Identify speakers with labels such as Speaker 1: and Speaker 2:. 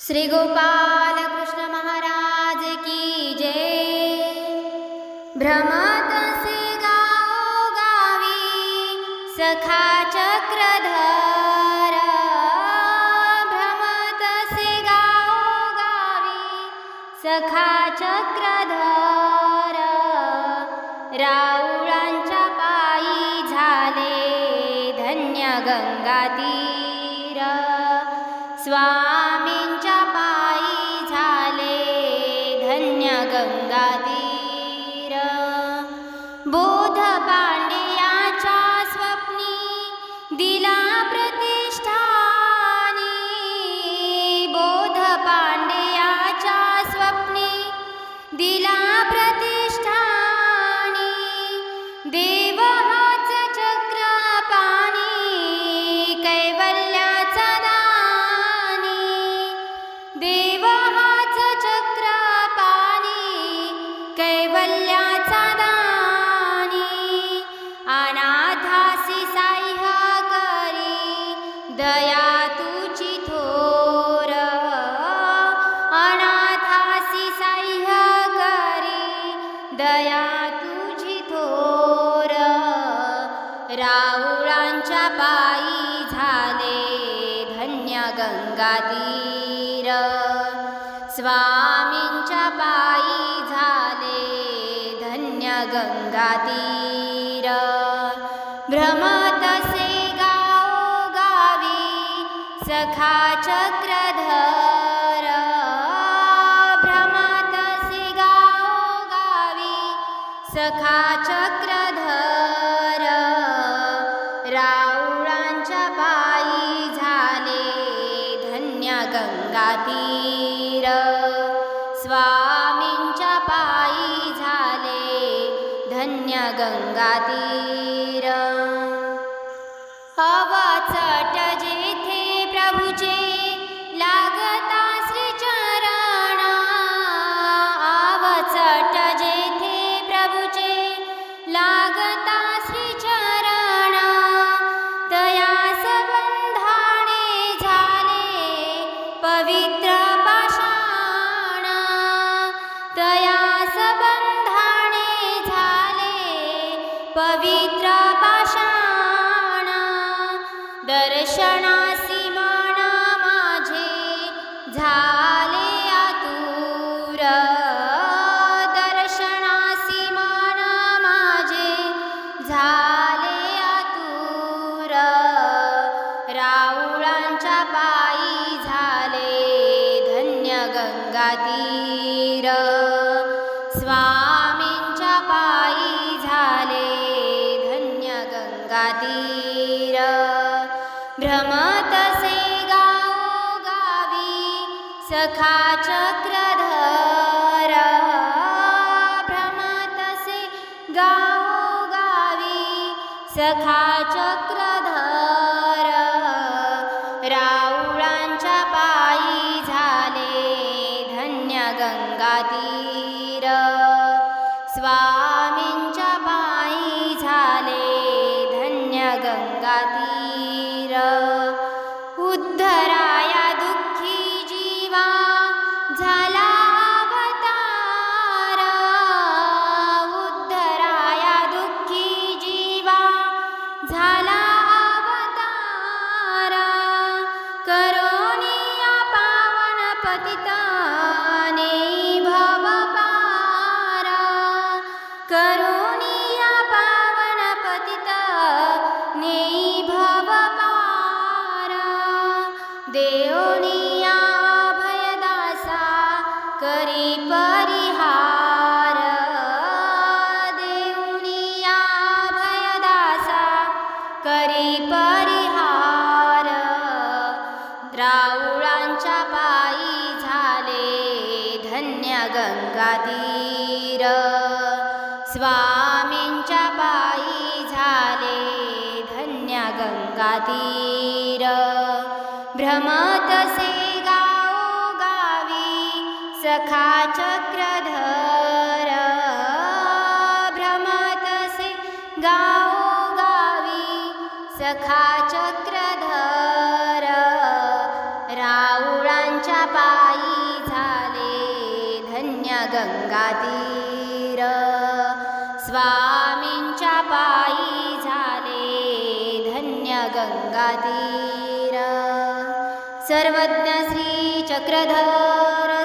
Speaker 1: श्री गोपाल कृष्ण महाराज की जय। भ्रमत से गाओ गावी सखा चक्रधर। भ्रमत से गाओ गावी सखा चक्रधर। राऊळांच्या पायी झाले धन्य गंगा तीर दया तुझी थोर. राऊळांच्या पायी झाले धन्य गंगा तीर. स्वामींच्या पायी झाले धन्य गंगा तीर. भ्रम तसे गाव गावी सखा चक्रधर. सखा चक्रधर राऊळांच्या पायी झाले धन्य गंगा तीर स्वामींच्या पायी झाले धन्य गंगा पवित्रपाषाणा। तया सम्बन्धा पवित्र पाषाण दर्शना गंगा स्वामींच्या पायी झाले धन्य गंगातीर. भ्रमतसे गाव गावी सखा चक्रधर. भ्रमतसे गाव गावी सखा चक्र गङ्गातीर। उद्धराय दुःखी जीवा झलावतार उद्धराया दुःखी जीवा झलावतार जिवारा करोपावनपतितानि गंगाधीर स्वामींच्या पायी झाले धन्य गंगाधीर भ्रमतसे गाओ गावी सखा चक्रधर. भ्रमतसे गाओ गावी सखा चक्र धन्य गंगातीर. स्वामींच्या पायी झाले धन्य गंगातीर. सर्वज्ञ श्री चक्रधर